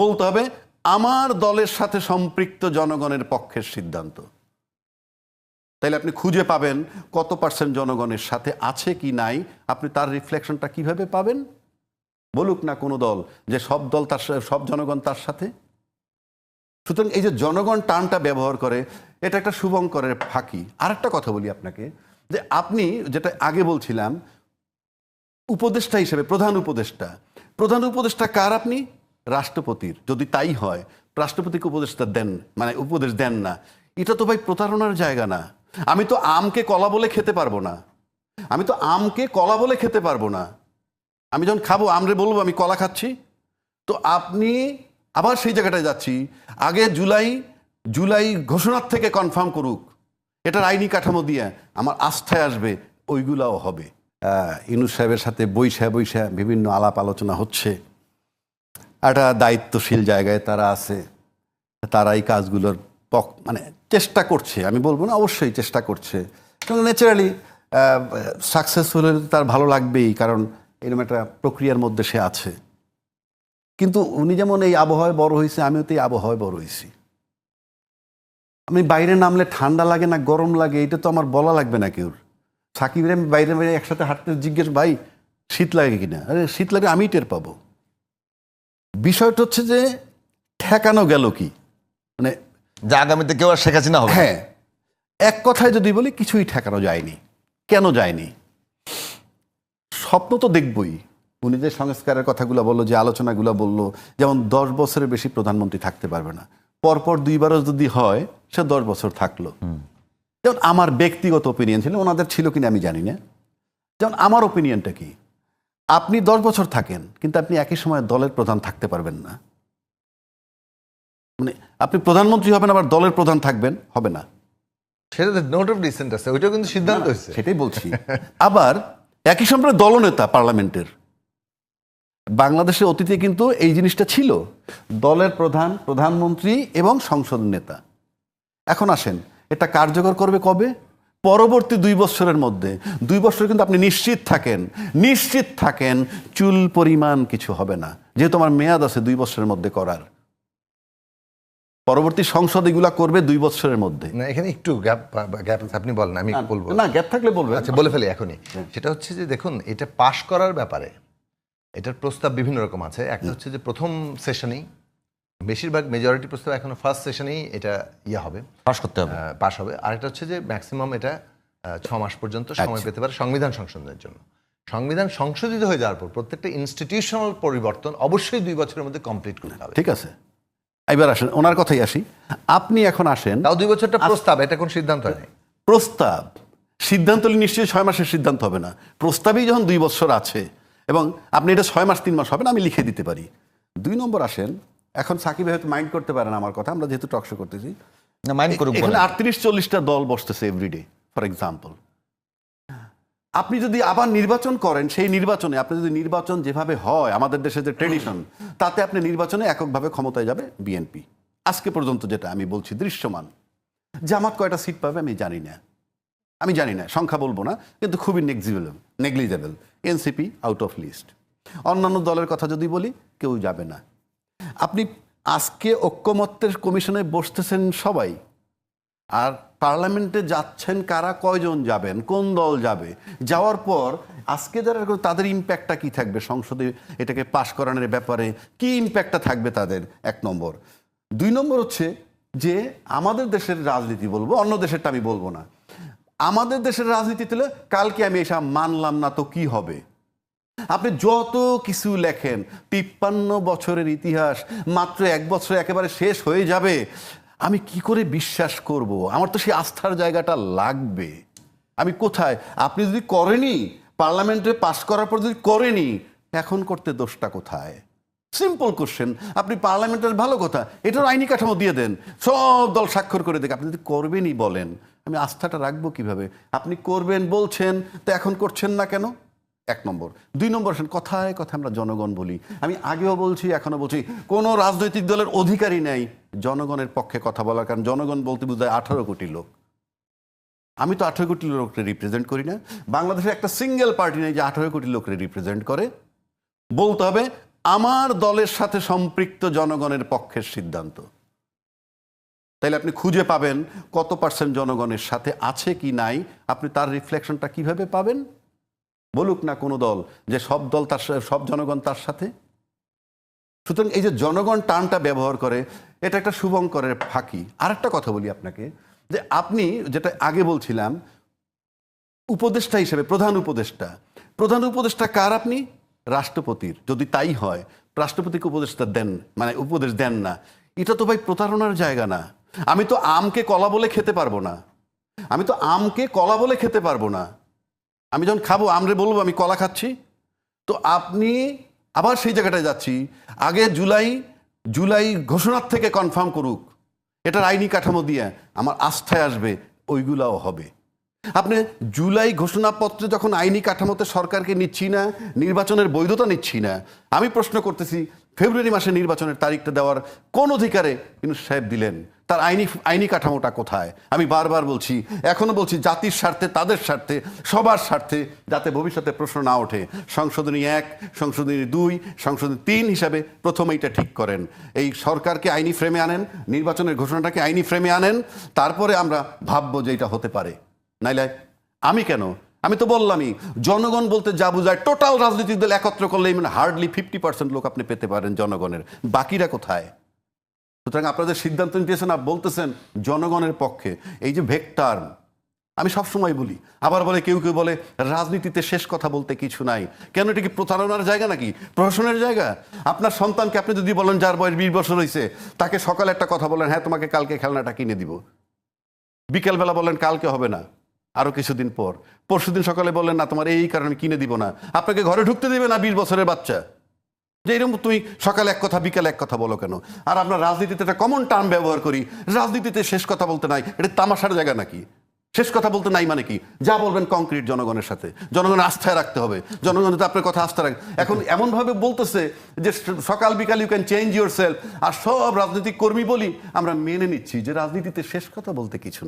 বলতে হবে, আমার দলের সাথে সম্পৃক্ত জনগণের পক্ষের সিদ্ধান্ত। তাইলে আপনি খুঁজে পাবেন কত পার্সেন্ট জনগণের সাথে আছে কি নাই, আপনি তার রিফ্লেকশনটা কীভাবে পাবেন? বলুক না কোনো দল যে সব দল তার সব জনগণ তার সাথে। সুতরাং এই যে জনগণ টানটা ব্যবহার করে, এটা একটা শুভঙ্করের ফাঁকি। আরেকটা কথা বলি আপনাকে, যে আপনি যেটা আগে বলছিলাম, উপদেষ্টা হিসেবে, প্রধান উপদেষ্টা। প্রধান উপদেষ্টা কার আপনি? রাষ্ট্রপতির, যদি তাই হয়, রাষ্ট্রপতিকে উপদেশটা দেন মানে উপদেশ দেন না। এটা তো ভাই প্রতারণার জায়গা না। আমি তো আমকে কলা বলে খেতে পারব না। আমি তো আমকে কলা বলে খেতে পারব না। আমি যখন খাব, আমরে বলব, আমি কলা খাচ্ছি। তো আপনি আবার সেই জায়গাটায় যাচ্ছি। আগে জুলাই জুলাই ঘোষণার থেকে কনফার্ম করুক। এটার আইনি কাঠামো দিয়ে আমার আস্থায় আসবে, ওইগুলাও হবে। ইনুস সাহেবের সাথে বৈশা বৈশা বিভিন্ন আলাপ আলোচনা হচ্ছে। একটা দায়িত্বশীল জায়গায় তারা আছে, তারা এই কাজগুলোর পক মানে চেষ্টা করছে, আমি বলব না অবশ্যই চেষ্টা করছে। ন্যাচারালি সাকসেসফুল হলে তার ভালো লাগবেই, কারণ এরকম একটা প্রক্রিয়ার মধ্যে সে আছে। কিন্তু উনি যেমন এই আবহাওয়ায় বড় হয়েছে আমিও তো এই আবহাওয়ায় বড় হয়েছি আমি বাইরে নামলে ঠান্ডা লাগে না, গরম লাগে, এটা তো আমার বলা লাগবে না কেউ। সাকিবের বাইরে বাইরে একসাথে হাঁটতে জিজ্ঞেস, ভাই, শীত লাগে কিনা? আরে, শীত লাগে আমি টের পাবো। বিষয়টা হচ্ছে যে ঠেকানো গেল কি? মানে যে আগামীতে কেউ আর শেখ হাসিনা হবে না। হ্যাঁ এক কথায় যদি বলি কিছুই ঠেকানো যায়নি। কেন যায়নি? স্বপ্ন তো দেখবই। উনি যে সংস্কারের কথাগুলো বলল যে আলোচনাগুলো বলল যেমন দশ বছরের বেশি প্রধানমন্ত্রী থাকতে পারবে না। পরপর দুইবারও যদি হয় সে দশ বছর থাকল। যেমন আমার ব্যক্তিগত ওপিনিয়ন ছিল ওনাদের ছিল কিনা আমি জানি না। যেমন আমার ওপিনিয়নটা কি? আপনি দশ বছর থাকেন কিন্তু আপনি একই সময় দলের প্রধান থাকতে পারবেন না। মানে আপনি প্রধানমন্ত্রী হবেন আবার দলের প্রধান থাকবেন হবে না। সেটা নোট অফ ডিসেন্ট আছে ওইটাও কিন্তু সিদ্ধান্ত হয়েছে। সেটাই বলছি। আবার একই সঙ্গে দলনেতা পার্লামেন্টের। বাংলাদেশের অতীতে কিন্তু এই জিনিসটা ছিল। দলের প্রধান প্রধানমন্ত্রী এবং সংসদ নেতা। এখন আসেন এটা কার্যকর করবে কবে? পরবর্তী দুই বছরের মধ্যে দুই বছর কিন্তু আপনি নিশ্চিত থাকেন নিশ্চিত থাকেন চুল পরিমাণ কিছু হবে না। যেহেতু আমার মেয়াদ আছে দুই বছরের মধ্যে করার। পরবর্তী সংসদ এগুলা করবে দুই বছরের মধ্যে। না এখানে একটু গ্যাপ গ্যাপ আপনি বলেন আমি বলব। না গ্যাপ থাকলে বলবেন। আচ্ছা বলে ফেলি এখনই। সেটা হচ্ছে যে দেখুন এটা পাশ করার ব্যাপারে এটার প্রস্তাব বিভিন্ন রকম আছে। একটা হচ্ছে যে প্রথম সেশনেই বেশিরভাগ মেজরিটি প্রস্তাব এখনও ফার্স্ট সেশনেই এটা ইয়ে হবে। পাশ করতে হবে। পাশ হবে। আরেকটা হচ্ছে যে ম্যাক্সিমাম এটা ছ মাস পর্যন্ত সময় পেতে পারে সংবিধান সংশোধনের জন্য। সংবিধান সংশোধিত হয়ে যাওয়ার পর প্রত্যেকটা ইনস্টিটিউশনাল পরিবর্তন অবশ্যই দুই বছরের মধ্যে কমপ্লিট করতে হবে। ঠিক আছে। এবার আসেন ওনার কথাই আসি। আপনি এখন আসেন তাও দুই বছরটা প্রস্তাব এটা কোন সিদ্ধান্ত হয়নি প্রস্তাব। সিদ্ধান্ত নিশ্চয়ই ছয় মাসের সিদ্ধান্ত হবে না। প্রস্তাবেই যখন দুই বছর আছে এবং আপনি এটা ছয় মাস তিন মাস হবে না আমি লিখে দিতে পারি। দুই নম্বর আসেন এখন সাকিব হয়তো মাইন্ড করতে পারেন আমার কথা আমরা যেহেতু টকশো করতেছি। না মাইন্ড করুক এখানে আটত্রিশ চল্লিশটা দল বসতেছে এভরিডে ফর এক্সাম্পল আপনি যদি আবার নির্বাচন করেন সেই নির্বাচনে আপনি যদি নির্বাচন যেভাবে হয় আমাদের দেশে যে ট্রেডিশন তাতে আপনি নির্বাচনে এককভাবে ক্ষমতায় যাবে বিএনপি আজকে পর্যন্ত যেটা আমি বলছি দৃশ্যমান। জামাত কয়টা সিট পাবে আমি জানি না। আমি জানি না সংখ্যা বলব না কিন্তু খুবই negligible negligible NCP out of list অন্যান্য দলের কথা যদি বলি কেউ যাবে না। আপনি আজকে ঐক্যমত্যের কমিশনে বসতেছেন সবাই, আর পার্লামেন্টে যাচ্ছেন কারা, কয়জন যাবেন, কোন দল যাবে, যাওয়ার পর আজকে যারা তাদের ইম্প্যাক্টটা কি থাকবে সংসদে, এটাকে পাশ করানোর ব্যাপারে, কি ইম্প্যাক্টটা থাকবে তাদের? এক নম্বর। দুই নম্বর হচ্ছে যে আমাদের দেশের রাজনীতি বলব, অন্য দেশেরটা আমি বলব না। আমাদের দেশের রাজনীতি তুলে কালকে আমি এসব মানলাম না তো কি হবে? আপনি যত কিছু লেখেন, তিপ্পান্ন বছরের ইতিহাস, মাত্র এক বছর একেবারে শেষ হয়ে যাবে, আমি কি করে বিশ্বাস করব? আমার তো সেই আস্থার জায়গাটা লাগবে। আমি কোথায়? আপনি যদি করেনি, পার্লামেন্টে পাস করার পর যদি করেনি, এখন করতে দোষটা কোথায়? সিম্পল কোশ্চেন আপনি পার্লামেন্টের ভালো কথা, এটার আইনি কাঠামো দিয়ে দেন, সব দল স্বাক্ষর করে দেখ। আপনি যদি করবেনই বলেন, আমি আস্থাটা রাখব কীভাবে? আপনি করবেন, বলছেন, তো এখন করছেন না কেন? এক নম্বর। দুই নম্বর আসেন, কথায় কথা আমরা জনগণ বলি। আমি আগেও বলছি এখনও বলছি, কোনো রাজনৈতিক দলের অধিকারী নেই। জনগণের পক্ষে কথা বলার কারণ, জনগণ বলতে বোঝায় আঠারো কোটি লোক। আমি তো আঠারো কোটি লোককে রিপ্রেজেন্ট করি না। বাংলাদেশে একটা সিঙ্গেল পার্টি নেই যে আঠারো কোটি লোককে রিপ্রেজেন্ট করে। বলতে হবে, আমার দলের সাথে সম্পৃক্ত জনগণের পক্ষের সিদ্ধান্ত। তাইলে আপনি খুঁজে পাবেন কত পার্সেন্ট জনগণের সাথে আছে কি নাই। আপনি তার রিফ্লেকশনটা কীভাবে পাবেন? বলুক না কোনো দল যে সব দল তার সব জনগণ তার সাথে। সুতরাং এই যে জনগণ টানটা ব্যবহার করে, এটা একটা শুভঙ্করের ফাঁকি। আরেকটা কথা বলি আপনাকে, যে আপনি যেটা আগে বলছিলাম, উপদেষ্টা হিসেবে, প্রধান উপদেষ্টা। প্রধান উপদেষ্টা কার আপনি? রাষ্ট্রপতির। যদি তাই হয়, রাষ্ট্রপতিকে উপদেষ্টা দেন মানে উপদেশ দেন না। এটা তো ভাই প্রতারণার জায়গা না। আমি তো আমকে কলা বলে খেতে পারব না। আমি তো আমকে কলা বলে খেতে পারব না। আমি যখন খাব, আমরে বলব, আমি কলা খাচ্ছি। তো আপনি আবার সেই জায়গাটায় যাচ্ছি। আগে জুলাই জুলাই ঘোষণার থেকে কনফার্ম করুক। এটার আইনি কাঠামো দিয়ে আমার আস্থায় আসবে, ওইগুলাও হবে। আপনি জুলাই ঘোষণাপত্রে যখন আইনি কাঠামোতে সরকারকে নিচ্ছি না, নির্বাচনের বৈধতা নিচ্ছি না, আমি প্রশ্ন করতেছি, ফেব্রুয়ারি মাসে নির্বাচনের তারিখটা দেওয়ার কোন অধিকারে কিন্তু সাহেব দিলেন। তার আইনি আইনি কাঠামোটা কোথায়? আমি বারবার বলছি, এখনও বলছি জাতির স্বার্থে, তাদের স্বার্থে, সবার স্বার্থে, যাতে ভবিষ্যতে প্রশ্ন না ওঠে। সংশোধনী এক, সংশোধনী দুই, সংশোধনী তিন হিসাবে প্রথমে এটা ঠিক করেন। এই সরকারকে আইনি ফ্রেমে আনেন, নির্বাচনের ঘোষণাটাকে আইনি ফ্রেমে আনেন, তারপরে আমরা ভাববো যে এটা হতে পারে। নাইলে আমি কেন? আমি তো বললামই, জনগণ বলতে যা বোঝায়, টোটাল রাজনৈতিক দল একত্র করলে মানে হার্ডলি ফিফটি পার্সেন্ট লোক আপনি পেতে পারেন জনগণের। বাকিরা কোথায়? সুতরাং আপনাদের সিদ্ধান্ত নিতেছেন আর বলতেছেন জনগণের পক্ষে, এই যে ভেক্টার, আমি সবসময় বলি, আবার বলে কেউ কেউ বলে রাজনীতিতে শেষ কথা বলতে কিছু নাই। কেন এটা কি প্রতারণার জায়গা নাকি? প্রশাসনের জায়গা? আপনার সন্তানকে আপনি যদি বলেন যার বয়স বিশ বছর হয়েছে তাকে সকালে একটা কথা বলেন হ্যাঁ তোমাকে কালকে খেলনাটা কিনে দিব। বিকেলবেলা বলেন, কালকে হবে না আরও কিছুদিন পর। পরশুদিন সকালে বললেন না, তোমার এই কারণে কিনে দিব না। আপনাকে ঘরে ঢুকতে দিবে না বিশ বছরের বাচ্চা? যে এরকম তুমি সকালে এক কথা, বিকালে এক কথা বলো কেন? আর আমরা রাজনীতিতে একটা কমন টার্ম ব্যবহার করি। রাজনীতিতে শেষ কথা বলতে নাই, এটা তামাশার জায়গা নাকি? শেষ কথা বলতে নাই মানে কি? যা বলবেন কংক্রিট জনগণের সাথে। জনগণ আস্থায় রাখতে হবে। জনগণ যাতে আপনার কথা আস্থা রাখে এখন এমনভাবে বলতেছে যে সকাল, বিকাল you can change your self আর সব রাজনৈতিক কর্মী বলি, আমরা মেনে নিচ্ছি যে রাজনীতিতে শেষ কথা বলতে কিছু।